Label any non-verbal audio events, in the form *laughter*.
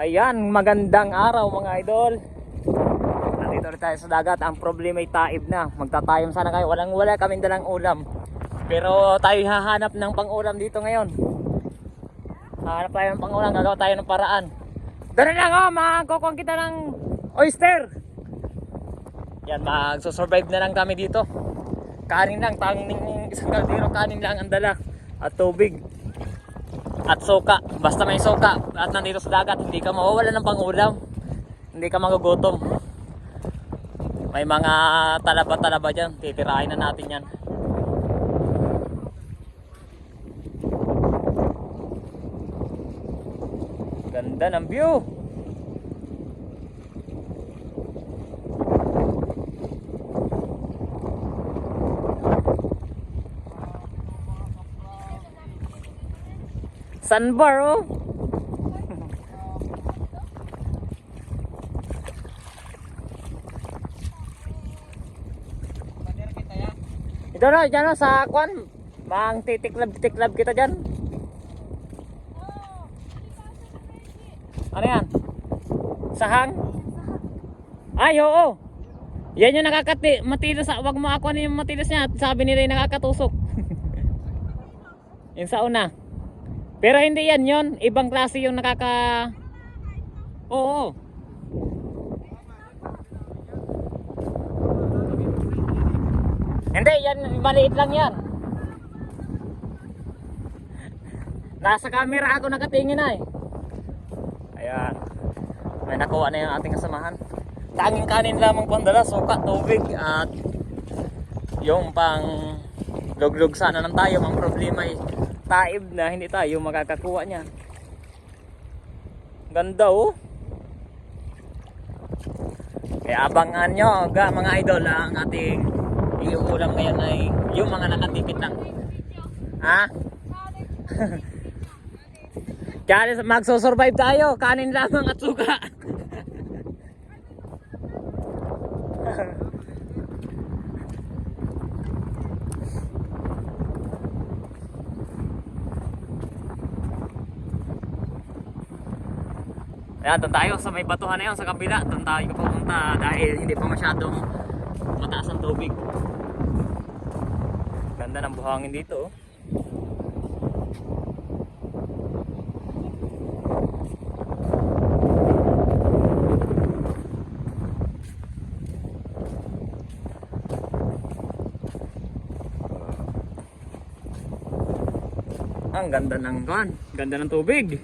Ayan, magandang araw mga idol. Nandito ulit tayo sa dagat. Ang problema ay taib na. Magtatayom sana kayo. Walang wala kaming dalang ulam. Pero tayo hahanap ng pang-ulam dito ngayon. Hahanap tayo ng pang-ulam. Gagawa tayo ng paraan. Doon na nga, makakukong kita ng oyster. Yan, magsusurvive na lang kami dito. Kanin lang, tanging isang kaldero kanin lang ang dala. At tubig at suka. Basta may suka at nandito sa dagat, hindi ka mawawala ng pangulam. Hindi ka magugutom. May mga talaba-talaba dyan. Titirahin na natin yan. Ganda ng view. Sandbar oh. Ito na, dyan na sa kwan. Mang titiklab-tiklab kita dyan. Ano yan? Sahang? Ay, oo. Yan yung nakakati, matilas, wag mo ako yung matilas niya. Sabi nila yung nakakatusok. *laughs* yung sa una. Pero hindi yan yon Ibang klase yung nakaka... Oo. Hindi, yan maliit lang yan. Nasa camera ako nakatingin ay. Ayan. May nakuha na yung ating kasamahan. Tanging kanin lamang pang dala, suka, tubig at yung pang luglug sana ng tayo. Ang problema ay taib na hindi tayo makakakuha niya. Ganda oh. Kaya abangan nyo ga mga idol ah, ang ating iuulam ngayon ay yung mga nakatipid lang. Ha? *laughs* Kaya magsusurvive tayo, kanin lamang at suka. Ayan, doon tayo sa may batuhan na yun sa kabila. Doon tayo pupunta dahil hindi pa masyadong mataas ang tubig. Ganda ng buhangin dito. oh. Ang ganda ng kan, ganda ng tubig.